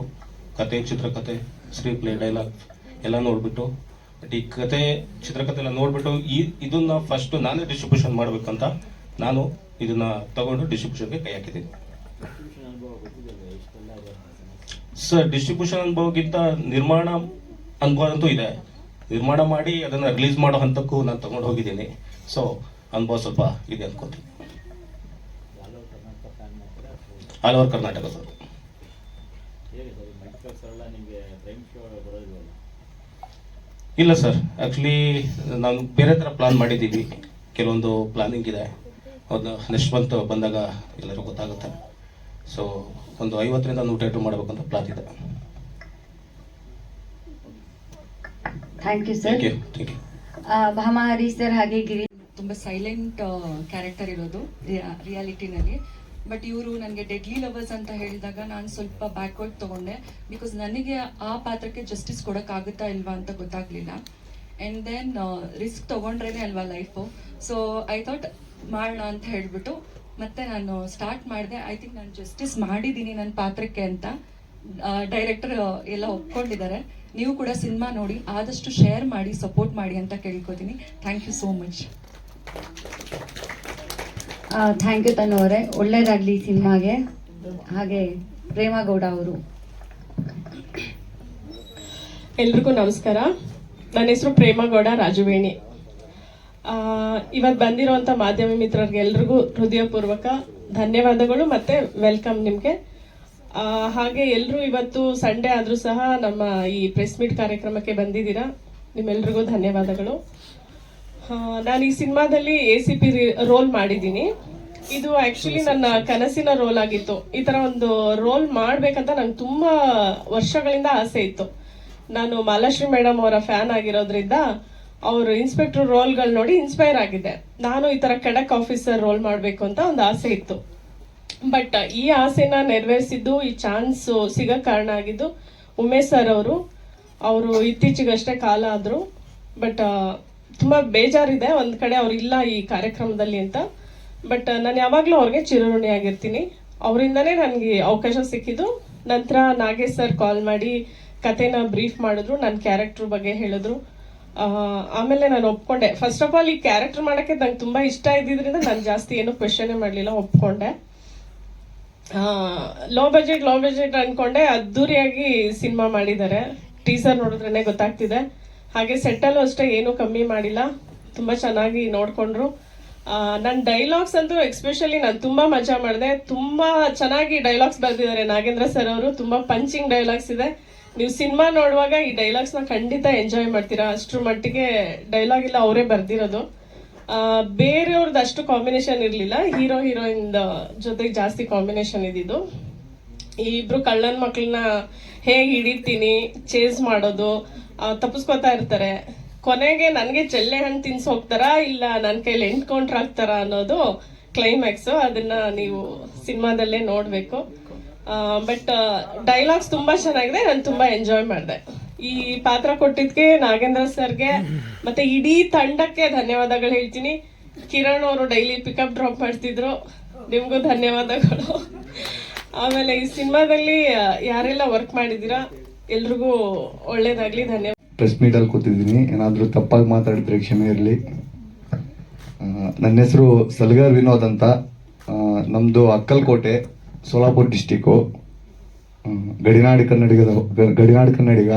ಕತೆ, ಚಿತ್ರಕತೆ ಸ್ಕ್ರೀನ್ ಪ್ಲೇ ಡೈಲಾಗ್ ಎಲ್ಲ ನೋಡಿಬಿಟ್ಟು ಬಟ್ ಈ ಕತೆ ಚಿತ್ರಕತೆ ಎಲ್ಲ ನೋಡಿಬಿಟ್ಟು ಈ, ಇದನ್ನ ಫಸ್ಟ್ ನಾನೇ ಡಿಸ್ಟ್ರಿಬ್ಯೂಷನ್ ಮಾಡಬೇಕಂತ ನಾನು ಇದನ್ನ ತಗೊಂಡು ಡಿಸ್ಟ್ರಿಬ್ಯೂಷನ್ಗೆ ಕೈ ಹಾಕಿದ್ದೀನಿ. ಸರ್ ಡಿಸ್ಟ್ರಿಬ್ಯೂಷನ್ ಅನುಭವಕ್ಕಿಂತ ನಿರ್ಮಾಣ ಅನುಭವ ಅಂತೂ ಇದೆ. ನಿರ್ಮಾಣ ಮಾಡಿ, ಅದನ್ನು ರಿಲೀಸ್ ಮಾಡೋ ಹಂತಕ್ಕೂ ನಾನು ತಗೊಂಡು ಹೋಗಿದ್ದೀನಿ. ಸೊ ಅನುಭವ ಸ್ವಲ್ಪ ಇದೆ ಅನ್ಕೋತೀನಿ. ಆಲ್ ಓವರ್ ಕರ್ನಾಟಕ ಸರ್ ಇಲ್ಲ ಸರ್ ಆ್ಯಕ್ಚುಲಿ ನಾನು ಬೇರೆ ಥರ ಪ್ಲಾನ್ ಮಾಡಿದ್ದೀವಿ. ಕೆಲವೊಂದು ಪ್ಲಾನಿಂಗ್ ಇದೆ. ಒಂದು ನೆಕ್ಸ್ಟ್ ಮಂತ್ ಬಂದಾಗ ಎಲ್ಲರೂ ಗೊತ್ತಾಗುತ್ತೆ. ಸೊ ಒಂದು ಐವತ್ತರಿಂದ ನೂರ ಎಂಟು ಮಾಡಬೇಕಂತ ಪ್ಲಾನ್ ಇದೆ. Thank you sir thank you thank you Bhama Hari sir ಹಾಗೆ ಗಿರಿ ತುಂಬಾ ಸೈಲೆಂಟ್ ಕ್ಯಾರೆಕ್ಟರ್ ಇರೋದು ರಿಯಾಲಿಟಿನಲ್ಲಿ ಬಟ್ ಇವರು ನನಗೆ ಡೆಡ್ಲಿ ಲವರ್ಸ್ ಅಂತ ಹೇಳಿದಾಗ ನಾನು ಸ್ವಲ್ಪ ಬ್ಯಾಕ್ವರ್ಡ್ ತಗೊಂಡೆ. ಬಿಕಾಸ್ ನನಗೆ ಆ ಪಾತ್ರಕ್ಕೆ ಜಸ್ಟಿಸ್ ಕೊಡೋಕ್ಕಾಗುತ್ತಾ ಇಲ್ವಾ ಅಂತ ಗೊತ್ತಾಗ್ಲಿಲ್ಲ. ಆ್ಯಂಡ್ ದೆನ್ ರಿಸ್ಕ್ ತೊಗೊಂಡ್ರೇ ಅಲ್ವಾ ಲೈಫು ಸೊ ಐ ಥಾಟ್ ಮಾಡೋಣ ಅಂತ ಹೇಳಿಬಿಟ್ಟು ಮತ್ತೆ ನಾನು ಸ್ಟಾರ್ಟ್ ಮಾಡಿದೆ. ಐ ಥಿಂಕ್ ನಾನು ಜಸ್ಟಿಸ್ ಮಾಡಿದ್ದೀನಿ ನನ್ನ ಪಾತ್ರಕ್ಕೆ ಅಂತ. ಡೈರೆಕ್ಟರ್ ಎಲ್ಲ ಒಪ್ಕೊಂಡಿದ್ದಾರೆ. ನೀವು ಕೂಡ ಸಿನಿಮಾ ನೋಡಿ ಆದಷ್ಟು ಶೇರ್ ಮಾಡಿ ಸಪೋರ್ಟ್ ಮಾಡಿ ಅಂತ ಕೇಳ್ಕೊತೀನಿ. Thank you so much thank you Tanu ಅವರೇ. ಒಳ್ಳೇದಾಗ್ಲಿ ಸಿನಿಮಾಗೆ. ಹಾಗೆ ಪ್ರೇಮಗೌಡ ಅವರು. ಎಲ್ರಿಗೂ ನಮಸ್ಕಾರ. ನನ್ನ ಹೆಸರು ಪ್ರೇಮಗೌಡ ರಾಜವೇಣಿ. ಇವತ್ತು ಬಂದಿರುವಂಥ ಮಾಧ್ಯಮ ಮಿತ್ರರಿಗೆ ಎಲ್ರಿಗೂ ಹೃದಯಪೂರ್ವಕ ಧನ್ಯವಾದಗಳು ಮತ್ತು ವೆಲ್ಕಮ್ ನಿಮಗೆ. ಹಾಗೆ ಎಲ್ಲರೂ ಇವತ್ತು ಸಂಡೇ ಆದರೂ ಸಹ ನಮ್ಮ ಈ ಪ್ರೆಸ್ ಮೀಟ್ ಕಾರ್ಯಕ್ರಮಕ್ಕೆ ಬಂದಿದ್ದೀರಾ. ನಿಮ್ಮೆಲ್ರಿಗೂ ಧನ್ಯವಾದಗಳು. ನಾನು ಈ ಸಿನಿಮಾದಲ್ಲಿ ಎ ಸಿ ಪಿ ರೋಲ್ ಮಾಡಿದ್ದೀನಿ. ಇದು ಆಕ್ಚುಲಿ ನನ್ನ ಕನಸಿನ ರೋಲ್ ಆಗಿತ್ತು. ಈ ತರ ಒಂದು ರೋಲ್ ಮಾಡಬೇಕಂತ ನಂಗೆ ತುಂಬಾ ವರ್ಷಗಳಿಂದ ಆಸೆ ಇತ್ತು. ನಾನು ಮಾಲಾಶ್ರೀ ಮೇಡಮ್ ಅವರ ಫ್ಯಾನ್ ಆಗಿರೋದ್ರಿಂದ ಅವರು ಇನ್ಸ್ಪೆಕ್ಟರ್ ರೋಲ್ಗಳು ನೋಡಿ ಇನ್ಸ್ಪೈರ್ ಆಗಿದ್ದೆ. ನಾನು ಈ ತರ ಕೆಡಕ್ ಆಫೀಸರ್ ರೋಲ್ ಮಾಡಬೇಕು ಅಂತ ಒಂದು ಆಸೆ ಇತ್ತು. ಬಟ್ ಈ ಆಸೆನ ನೆರವೇರಿಸಿದ್ದು, ಈ ಚಾನ್ಸ್ ಸಿಗೋ ಕಾರಣ ಆಗಿದ್ದು, ಉಮೇಶ್ ಸರ್ ಅವರು ಅವರು ಇತ್ತೀಚೆಗಷ್ಟೇ ಕಾಲ ಆದರು. ಬಟ್ ತುಂಬ ಬೇಜಾರಿದೆ. ಒಂದು ಕಡೆ ಇಲ್ಲ ಈ ಕಾರ್ಯಕ್ರಮದಲ್ಲಿ ಅಂತ. ಬಟ್ ನಾನು ಯಾವಾಗಲೂ ಅವ್ರಿಗೆ ಚಿರಋಣಿ ಆಗಿರ್ತೀನಿ. ಅವರಿಂದನೇ ನನಗೆ ಅವಕಾಶ ಸಿಕ್ಕಿದ್ದು. ನಂತರ ನಾಗೇಶ್ ಸರ್ ಕಾಲ್ ಮಾಡಿ ಕತೆನ ಬ್ರೀಫ್ ಮಾಡಿದ್ರು. ನನ್ನ ಕ್ಯಾರೆಕ್ಟ್ರ್ ಬಗ್ಗೆ ಹೇಳಿದ್ರು. ಆಮೇಲೆ ನಾನು ಒಪ್ಕೊಂಡೆ. ಫಸ್ಟ್ ಆಫ್ ಆಲ್ ಈ ಕ್ಯಾರೆಕ್ಟರ್ ಮಾಡೋಕ್ಕೆ ನಂಗೆ ತುಂಬ ಇಷ್ಟ ಇದ್ದಿದ್ರಿಂದ ನಾನು ಜಾಸ್ತಿ ಏನು ಕ್ವೆಶನೇ ಮಾಡಲಿಲ್ಲ. ಒಪ್ಕೊಂಡೆ. ಲೋ ಬಜೆಟ್ ಲೋ ಬಜೆಟ್ ಅನ್ಕೊಂಡೆ ಅದ್ದೂರಿಯಾಗಿ ಸಿನಿಮಾ ಮಾಡಿದ್ದಾರೆ. ಟೀಸರ್ ನೋಡಿದ್ರೇನೆ ಗೊತ್ತಾಗ್ತಿದೆ. ಹಾಗೆ ಸೆಟ್ಟಲ್ಲೂ ಅಷ್ಟೇ ಏನೂ ಕಮ್ಮಿ ಮಾಡಿಲ್ಲ. ತುಂಬ ಚೆನ್ನಾಗಿ ನೋಡಿಕೊಂಡ್ರು. ನನ್ನ ಡೈಲಾಗ್ಸ್ ಅಂತೂ ಎಕ್ಸ್ಪೆಷಲಿ ನಾನು ತುಂಬ ಮಜಾ ಮಾಡಿದೆ. ತುಂಬ ಚೆನ್ನಾಗಿ ಡೈಲಾಗ್ಸ್ ಬರೆದಿದ್ದಾರೆ ನಾಗೇಂದ್ರ ಸರ್ ಅವರು. ತುಂಬ ಪಂಚಿಂಗ್ ಡೈಲಾಗ್ಸ್ ಇದೆ. ನೀವು ಸಿನಿಮಾ ನೋಡುವಾಗ ಈ ಡೈಲಾಗ್ಸ್ನ ಖಂಡಿತ ಎಂಜಾಯ್ ಮಾಡ್ತೀರಾ. ಅಷ್ಟರ ಮಟ್ಟಿಗೆ ಡೈಲಾಗ್ ಇಲ್ಲ, ಅವರೇ ಬರ್ದಿರೋದು. ಬೇರೆಯವ್ರದ್ದು ಅಷ್ಟು ಕಾಂಬಿನೇಷನ್ ಇರಲಿಲ್ಲ. ಹೀರೋ ಹೀರೋಯಿನ್ ಜೊತೆಗೆ ಜಾಸ್ತಿ ಕಾಂಬಿನೇಷನ್ ಇದ್ದಿದ್ದು. ಈ ಇಬ್ರು ಕಳ್ಳನ ಮಕ್ಕಳನ್ನ ಹೇಗೆ ಹಿಡಿತೀನಿ ಚೇಸ್ ಮಾಡೋದು ತಪ್ಪಿಸ್ಕೊತಾ ಇರ್ತಾರೆ. ಕೊನೆಗೆ ನನಗೆ ಚೆಲ್ಲೆ ಹಣ್ಣು ತಿನ್ಸ್ ಹೋಗ್ತಾರಾ ಇಲ್ಲ ನನ್ನ ಕೈಲಿ ಎಂಟ್ಕೊಂಡ್ರ ಆಗ್ತಾರಾ ಅನ್ನೋದು ಕ್ಲೈಮ್ಯಾಕ್ಸ್ ಅದನ್ನ ನೀವು ಸಿನಿಮಾದಲ್ಲೇ ನೋಡ್ಬೇಕು. ಬಟ್ ಡೈಲಾಗ್ಸ್ ತುಂಬಾ ಚೆನ್ನಾಗಿದೆ. ನಾನು ತುಂಬಾ ಎಂಜಾಯ್ ಮಾಡಿದೆ. ಈ ಪಾತ್ರ ಕೊಟ್ಟಿದ್ದಕ್ಕೆ ನಾಗೇಂದ್ರ ಸರ್ಗೆ ಮತ್ತೆ ಇಡೀ ತಂಡಕ್ಕೆ ಧನ್ಯವಾದಗಳು ಹೇಳ್ತೀನಿ. ಕಿರಣ್ ಅವರು ಡೈಲಿ ಪಿಕಪ್ ಡ್ರಾಪ್ ಮಾಡ್ತಿದ್ರು. ನಿಮಗೂ ಧನ್ಯವಾದಗಳು. ಆಮೇಲೆ ಈ ಸಿನಿಮಾದಲ್ಲಿ ಯಾರೆಲ್ಲ ವರ್ಕ್ ಮಾಡಿದ್ದೀರಾ? ಎಲ್ರಿಗೂ ಒಳ್ಳೇದಾಗ್ಲಿ, ಧನ್ಯವಾದ. ಪ್ರೆಸ್ ಮೀಟಲ್ಲಿ ಕೂತಿದ್ದೀನಿ. ಏನಾದರೂ ತಪ್ಪಾಗಿ ಮಾತಾಡಿದ್ರೆ ಕ್ಷಮೆ ಇರಲಿ. ನನ್ನ ಹೆಸರು ಸಲ್ಗರ್ ವಿನೋದ್ ಅಂತ. ನಮ್ಮದು ಅಕ್ಕಲ್ಕೋಟೆ, ಸೋಲಾಪುರ್ ಡಿಸ್ಟಿಕ್ಕು ಗಡಿನಾಡಿ ಕನ್ನಡಿಗದ ಗಡಿನಾಡಿ ಕನ್ನಡಿಗ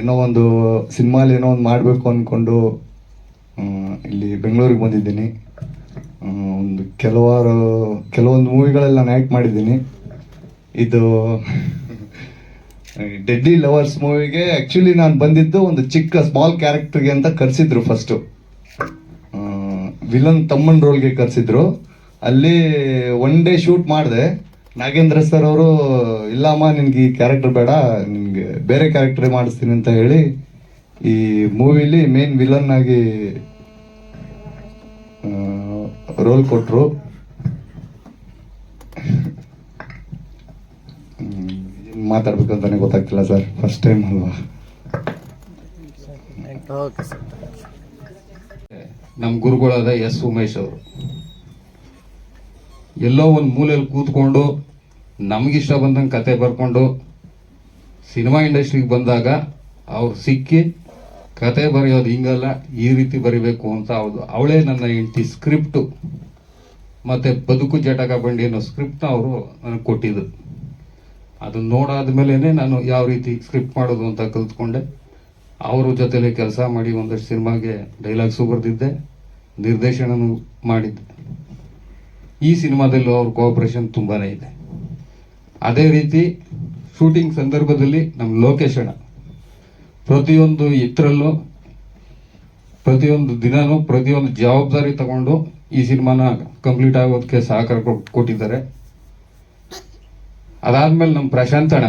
ಏನೋ ಒಂದು ಸಿನಿಮಾಲಿ ಏನೋ ಒಂದು ಮಾಡಬೇಕು ಅಂದ್ಕೊಂಡು ಇಲ್ಲಿ ಬೆಂಗಳೂರಿಗೆ ಬಂದಿದ್ದೀನಿ. ಒಂದು ಕೆಲವಾರು, ಕೆಲವೊಂದು ಮೂವಿಗಳೆಲ್ಲ ನಾನು ಆ್ಯಕ್ಟ್ ಮಾಡಿದ್ದೀನಿ. ಇದು ಡೆಡ್ಲಿ ಲವರ್ಸ್ ಮೂವಿಗೆ ಆ್ಯಕ್ಚುಲಿ ನಾನು ಬಂದಿದ್ದು ಒಂದು ಚಿಕ್ಕ ಸ್ಮಾಲ್ ಕ್ಯಾರೆಕ್ಟರ್ಗೆ ಅಂತ ಕರೆಸಿದ್ರು ಫಸ್ಟು ವಿಲನ್ ತಮ್ಮನ್ ರೋಲ್ಗೆ ಕರೆಸಿದ್ರು. ಅಲ್ಲಿ ಒನ್ ಡೇ ಶೂಟ್ ಮಾಡಿದೆ. ನಾಗೇಂದ್ರ ಸರ್ ಅವರು ಇಲ್ಲಮ್ಮ ನಿನ್ಗೆ ಈ ಕ್ಯಾರೆಕ್ಟರ್ ಬೇಡ ನಿಮ್ಗೆ ಬೇರೆ ಕ್ಯಾರೆಕ್ಟರ್ ಮಾಡಿಸ್ತೀನಿ ಅಂತ ಹೇಳಿ ಈ ಮೂವಿಲಿ ಮೇನ್ ವಿಲನ್ ಆಗಿ ರೋಲ್ ಕೊಟ್ಟರು ಮಾತಾಡ್ಬೇಕು ಅಂತಾನೆ ಗೊತ್ತಾಗ್ತಿಲ್ಲ ಸರ್ ಫಸ್ಟ್ ಟೈಮ್ ಅಲ್ವಾ? ನಮ್ಮ ಗುರುಗಳಾದ ಎಸ್ ಉಮೇಶ್ ಅವರು. ಎಲ್ಲೋ ಒಂದು ಮೂಲೆಯಲ್ಲಿ ಕೂತ್ಕೊಂಡು ನಮಗಿಷ್ಟ ಬಂದಂಗೆ ಕತೆ ಬರ್ಕೊಂಡು ಸಿನಿಮಾ ಇಂಡಸ್ಟ್ರಿಗೆ ಬಂದಾಗ ಅವ್ರು ಸಿಕ್ಕಿ ಕತೆ ಬರೆಯೋದು ಹಿಂಗಲ್ಲ, ಈ ರೀತಿ ಬರಿಬೇಕು ಅಂತ ಅವ್ರು ಅವಳೇ ನನ್ನ ಹೆಂಡತಿ ಸ್ಕ್ರಿಪ್ಟು. ಮತ್ತು ಬದುಕು ಜಟಕ ಬಂಡಿ ಅನ್ನೋ ಸ್ಕ್ರಿಪ್ಟ್ನ ಅವರು ನನಗೆ ಕೊಟ್ಟಿದ್ದು ಅದನ್ನು ನೋಡಾದ ಮೇಲೇ ನಾನು ಯಾವ ರೀತಿ ಸ್ಕ್ರಿಪ್ಟ್ ಮಾಡೋದು ಅಂತ ಕಲ್ತ್ಕೊಂಡೆ. ಅವರ ಜೊತೆಲೆ ಕೆಲಸ ಮಾಡಿ ಒಂದಷ್ಟು ಸಿನಿಮಾಗೆ ಡೈಲಾಗ್ಸು ಬರೆದಿದ್ದೆ, ನಿರ್ದೇಶನನೂ ಮಾಡಿದ್ದೆ. ಈ ಸಿನಿಮಾದಲ್ಲೂ ಅವ್ರ ಕೋಆಪರೇಷನ್ ತುಂಬಾನೇ ಇದೆ. ಅದೇ ರೀತಿ ಶೂಟಿಂಗ್ ಸಂದರ್ಭದಲ್ಲಿ ನಮ್ಮ ಲೋಕೇಶಣ ಪ್ರತಿಯೊಂದು ಇದರಲ್ಲೂ, ಪ್ರತಿಯೊಂದು ದಿನನೂ, ಪ್ರತಿಯೊಂದು ಜವಾಬ್ದಾರಿ ತಗೊಂಡು ಈ ಸಿನಿಮಾನ ಕಂಪ್ಲೀಟ್ ಆಗೋದಕ್ಕೆ ಸಹಕಾರ ಕೊಟ್- ಕೊಟ್ಟಿದ್ದಾರೆ. ಅದಾದ್ಮೇಲೆ ನಮ್ಮ ಪ್ರಶಾಂತಣ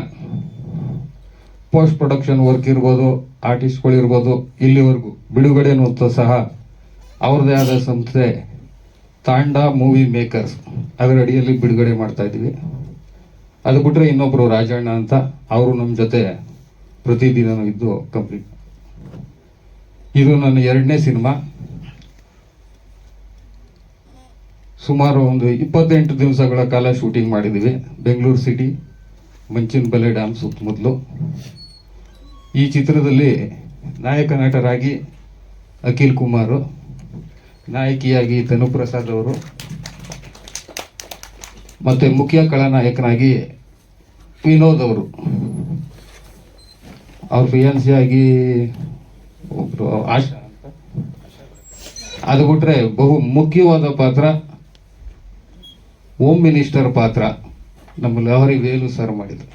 ಪೋಸ್ಟ್ ಪ್ರೊಡಕ್ಷನ್ ವರ್ಕ್ ಇರ್ಬೋದು ಆರ್ಟಿಸ್ಟ್ಗಳಿರ್ಬೋದು ಇಲ್ಲಿವರೆಗೂ ಬಿಡುಗಡೆನೂ ಸಹ ಅವ್ರದ್ದೇ ಆದ ಸಂಸ್ಥೆ ತಾಂಡ ಮೂವಿ ಮೇಕರ್ಸ್ ಅದರ ಅಡಿಯಲ್ಲಿ ಬಿಡುಗಡೆ ಮಾಡ್ತಾ ಇದ್ದೀವಿ. ಅದು ಬಿಟ್ಟರೆ ಇನ್ನೊಬ್ಬರು ರಾಜಣ್ಣ ಅಂತ ಅವರು ನಮ್ಮ ಜೊತೆ ಪ್ರತಿದಿನನೂ ಇದ್ದು ಕಂಪ್ಲೀಟ್ ಇದು ನನ್ನ ಎರಡನೇ ಸಿನಿಮಾ. ಸುಮಾರು ಒಂದು ಇಪ್ಪತ್ತೆಂಟು ದಿವಸಗಳ ಕಾಲ ಶೂಟಿಂಗ್ ಮಾಡಿದ್ದೀವಿ. ಬೆಂಗಳೂರು ಸಿಟಿ ಮಂಚಿನ ಬಲೆ ಡ್ಯಾಮ್ ಸುತ್ತಮುತ್ತಲು. ಈ ಚಿತ್ರದಲ್ಲಿ ನಾಯಕ ನಟರಾಗಿ ಅಖಿಲ್ ಕುಮಾರ್ ನಾಯಕಿಯಾಗಿ ಧನುಪ್ರಸಾದ್ ಅವರು ಮತ್ತೆ ಮುಖ್ಯ ಕಳನಾಯಕನಾಗಿ ವಿನೋದ್ ಅವರು. ಅವ್ರ ಫಿಯಾನ್ಸಿಯಾಗಿ ಒಬ್ಬರು ಆಶಾ ಅದು ಬಿಟ್ರೆ ಬಹು ಮುಖ್ಯವಾದ ಪಾತ್ರ ಹೋಮ್ ಮಿನಿಸ್ಟರ್ ಪಾತ್ರ ನಮ್ಮ ಲಹರಿ ವೇಲು ಸರ್ ಮಾಡಿದ್ರು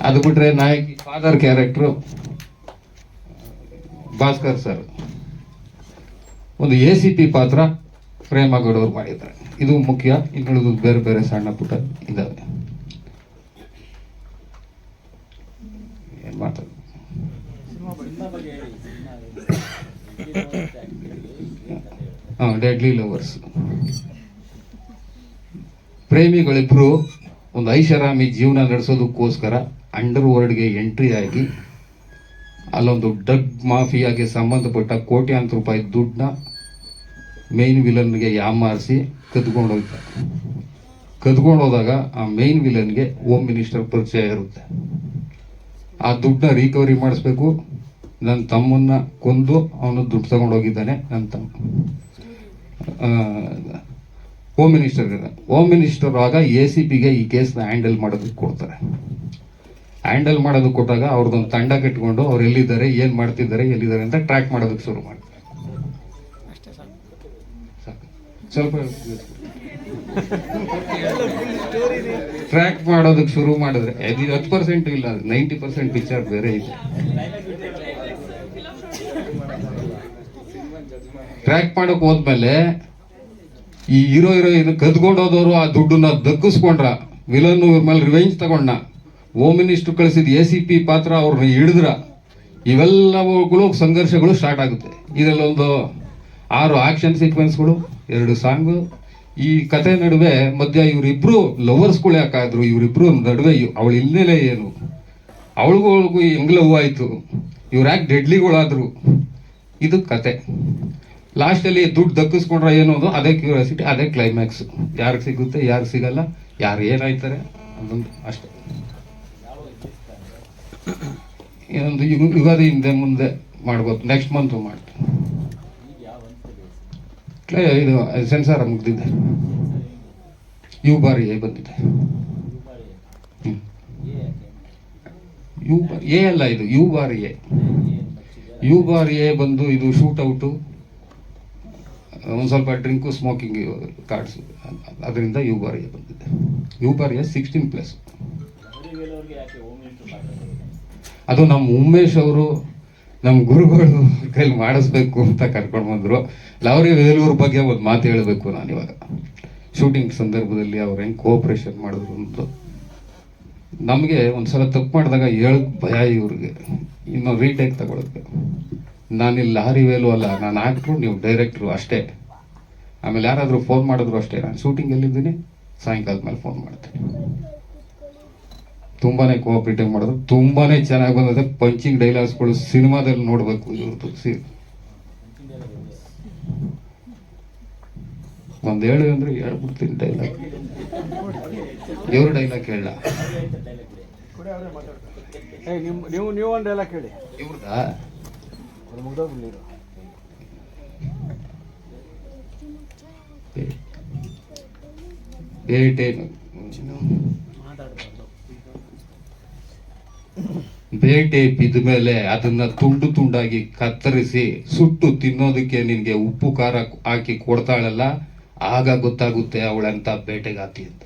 ಅದು ಬಿಟ್ರೆ ನಾಯಕಿ ಫಾದರ್ ಕ್ಯಾರೆಕ್ಟ್ರು ಭಾಸ್ಕರ್ ಸರ್ ಒಂದು ಎ ಸಿ ಪಿ ಪಾತ್ರ ಪ್ರೇಮಗೌಡ ಅವರು ಮಾಡಿದ್ದಾರೆ. ಇದು ಮುಖ್ಯ. ಇನ್ನುಳಿದು ಬೇರೆ ಬೇರೆ ಸಣ್ಣ ಪುಟ್ಟ ಇದ್ದಾವೆ ಏನು ಹಾ ಡೆಡ್ಲಿ ಲವರ್ಸ್ ಪ್ರೇಮಿಗಳಿಬ್ರು ಒಂದು ಐಷಾರಾಮಿ ಜೀವನ ನಡೆಸೋದಕ್ಕೋಸ್ಕರ ಅಂಡರ್ ವರ್ಲ್ಡ್ಗೆ ಎಂಟ್ರಿ ಆಗಿ ಅಲ್ಲೊಂದು ಡಗ್ ಮಾಫಿಯಾಗೆ ಸಂಬಂಧಪಟ್ಟ ಕೋಟ್ಯಾಂತರ ರೂಪಾಯಿ ದುಡ್ಡನ್ನ ಮೇನ್ ವಿಲನ್ಗೆ ಯಾಮಾರಿಸಿ ಕದ್ಕೊಂಡು ಹೋಗ್ತಾರೆ ಕದ್ಕೊಂಡು ಹೋದಾಗ ಆ ಮೇನ್ ವಿಲನ್ಗೆ ಹೋಮ್ ಮಿನಿಸ್ಟರ್ ಪರಿಚಯ ಇರುತ್ತೆ. ಆ ದುಡ್ಡನ್ನ ರಿಕವರಿ ಮಾಡಿಸ್ಬೇಕು. ನನ್ನ ತಮ್ಮನ್ನ ಕೊಂದು ಅವನು ದುಡ್ಡು ತಗೊಂಡೋಗಿದ್ದಾನೆ ನನ್ನ ತಮ್ಮ. ಹೋಮ್ ಮಿನಿಸ್ಟರ್ ಹೋಮ್ ಮಿನಿಸ್ಟರ್ ಆಗ ಎ ಸಿ ಪಿಗೆ ಈ ಕೇಸ್ನ ಹ್ಯಾಂಡಲ್ ಮಾಡೋದಕ್ಕೆ ಕೊಡ್ತಾರೆ. ಹ್ಯಾಂಡಲ್ ಮಾಡೋದಕ್ಕೆ ಕೊಟ್ಟಾಗ ಅವ್ರದ್ದೊಂದು ತಂಡ ಕಟ್ಕೊಂಡು ಅವ್ರು ಎಲ್ಲಿದ್ದಾರೆ, ಏನು ಮಾಡ್ತಿದ್ದಾರೆ, ಎಲ್ಲಿದ್ದಾರೆ ಅಂತ ಟ್ರ್ಯಾಕ್ ಮಾಡೋದಕ್ಕೆ ಶುರು ಮಾಡ್ತಾರೆ. ಸ್ವಲ್ಪ ಟ್ರ್ಯಾಕ್ ಮಾಡೋದಕ್ಕೆ ಶುರು ಮಾಡಿದ್ರೆ ಇದು ಹತ್ತು ಪರ್ಸೆಂಟ್ ಇಲ್ಲ ನೈಂಟಿ ಪರ್ಸೆಂಟ್ ಪಿಕ್ಚರ್ ಬೇರೆ ಇದೆ ಟ್ರ್ಯಾಕ್ ಮಾಡೋಕೆ ಹೋದ್ಮೇಲೆ ಈ ಹೀರೋ ಹೀರೋಯಿನ್ ಕದ್ಕೊಂಡು ಹೋದವರು ಆ ದುಡ್ಡನ್ನ ದಕ್ಕಿಸ್ಕೊಂಡ್ರ ವಿಲನ್ ಇವ್ರ ಮೇಲೆ ರಿವೆಂಜ್ ತಗೊಂಡ ಹೋಮ್ ಮಿನಿಸ್ಟರ್ ಕಳಿಸಿದ ಎ ಸಿ ಪಿ ಪಾತ್ರ ಅವ್ರನ್ನ ಹಿಡಿದ್ರ ಇವೆಲ್ಲವುಗಳು ಸಂಘರ್ಷಗಳು ಸ್ಟಾರ್ಟ್ ಆಗುತ್ತೆ. ಇದರಲ್ಲೊಂದು ಆರು ಆಕ್ಷನ್ ಸೀಕ್ವೆನ್ಸ್ಗಳು ಎರಡು ಸಾಂಗು. ಈ ಕತೆ ನಡುವೆ ಮಧ್ಯ ಇವರಿಬ್ರು ಲವರ್ಸ್ಗಳು ಯಾಕಾದ್ರು ಇವರಿಬ್ರು ನಡುವೆ ಅವಳ ಹಿನ್ನೆಲೆ ಏನು? ಅವಳಿಗೂ ಹೆಂಗ್ ಲವ್ ಆಯ್ತು ಇವ್ರು ಯಾಕೆ ಡೆಡ್ಲಿಗಳಾದ್ರು ಇದು ಕತೆ ಲಾಸ್ಟಲ್ಲಿ ದುಡ್ಡು ದಕ್ಕಿಸ್ಕೊಂಡ್ರೆ ಏನು ಅದು ಅದೇ ಕ್ಯೂರಿಯಾಸಿಟಿ ಅದೇ ಕ್ಲೈಮ್ಯಾಕ್ಸ್ ಯಾರಿಗೆ ಸಿಗುತ್ತೆ, ಯಾರು ಸಿಗಲ್ಲ, ಯಾರು ಏನಾಯ್ತಾರೆ? ಅದೊಂದು ಅಷ್ಟೇ. ಇನ್ನೊಂದು ಯುಗಾದಿ ಹಿಂದೆ ಮುಂದೆ ಮಾಡ್ಬೋದು. ನೆಕ್ಸ್ಟ್ ಮಂತ್ ಮಾಡ್ತೀನಿ. ಇದು ಸೆನ್ಸಾರ ಮುಗ್ದಿದೆ. ಯು ಬಾರಿ ಎ ಬಂದಿದೆ. ಯು ಎ ಅಲ್ಲ ಇದು ಯು ಬಾರಿ ಎ ಯು ಬಾರಿ ಎ ಬಂದು ಇದು ಶೂಟ್ ಔಟು ಒಂದು ಸ್ವಲ್ಪ ಡ್ರಿಂಕು ಸ್ಮೋಕಿಂಗ್ ಕಾರ್ಡ್ಸ್ ಅದರಿಂದ ಯು ಬಾರಿ ಎ ಬಂದಿದೆ. U by A sixteen plus ಅದು ನಮ್ಮ ಉಮೇಶ್ ಅವರು ನಮ್ಮ ಗುರುಗಳು ಕೈಲಿ ಮಾಡಿಸ್ಬೇಕು ಅಂತ ಕರ್ಕೊಂಡು ಬಂದರು. ಲವರಿ ವೇಲೂರ್ ಬಗ್ಗೆ ಒಂದು ಮಾತು ಹೇಳಬೇಕು ನಾನು ಇವಾಗ. ಶೂಟಿಂಗ್ ಸಂದರ್ಭದಲ್ಲಿ ಅವ್ರು ಹೆಂಗೆ ಕೋಆಪ್ರೇಷನ್ ಮಾಡಿದ್ರು ಅಂತ. ನಮಗೆ ಒಂದ್ಸಲ ತಪ್ಪು ಮಾಡಿದಾಗ ಹೇಳಕ್ ಭಯ ಇವ್ರಿಗೆ. ಇನ್ನು ರೀಟೇಕ್ ತಗೊಳಕ್ಕೆ. ನಾನಿಲ್ಲಿ ಲಾರಿ ವೇಲು ಅಲ್ಲ, ನಾನು ಆಕ್ಟ್ರು ನೀವು ಡೈರೆಕ್ಟ್ರು ಅಷ್ಟೇ. ಆಮೇಲೆ ಯಾರಾದರೂ ಫೋನ್ ಮಾಡಿದ್ರು ಅಷ್ಟೇ. ನಾನು ಶೂಟಿಂಗಲ್ಲಿದ್ದೀನಿ ಸಾಯಂಕಾಲದ ಮೇಲೆ ಫೋನ್ ಮಾಡ್ತೀನಿ. ತುಂಬಾನೇ ಕೋಆಪ್ರೇಟಿವ್ ಮಾಡಿದ್ರು ತುಂಬಾನೇ ಚೆನ್ನಾಗಿ ಬಂದಿದೆ ಪಂಚಿಂಗ್ ಡೈಲಾಗ್ಸ್ಗಳು ಸಿನಿಮಾದಲ್ಲಿ ನೋಡಬೇಕು ಇವ್ರದ್ದು ಸಿ ಒಂದ್ ಹೇಳು ಅಂದ್ರೆ ಹೇಳ್ಬಿಡ್ತೀನಿ ಡೈಲಾಗ್ ಇವ್ರ ಡೈಲಾಗ್ ಹೇಳ ನೀವು ನೀವು ಒಂದು ಇವ್ರದಾ ಬೇಟೆ ಬೇಟೆ ಬಿದ್ದ ಮೇಲೆ ಅದನ್ನ ತುಂಡು ತುಂಡಾಗಿ ಕತ್ತರಿಸಿ ಸುಟ್ಟು ತಿನ್ನೋದಕ್ಕೆ ನಿನ್ಗೆ ಉಪ್ಪು ಖಾರ ಹಾಕಿ ಕೊಡ್ತಾಳಲ್ಲ, ಆಗ ಗೊತ್ತಾಗುತ್ತೆ ಅವಳಂತ ಬೇಟೆಗಾತಿ ಅಂತ.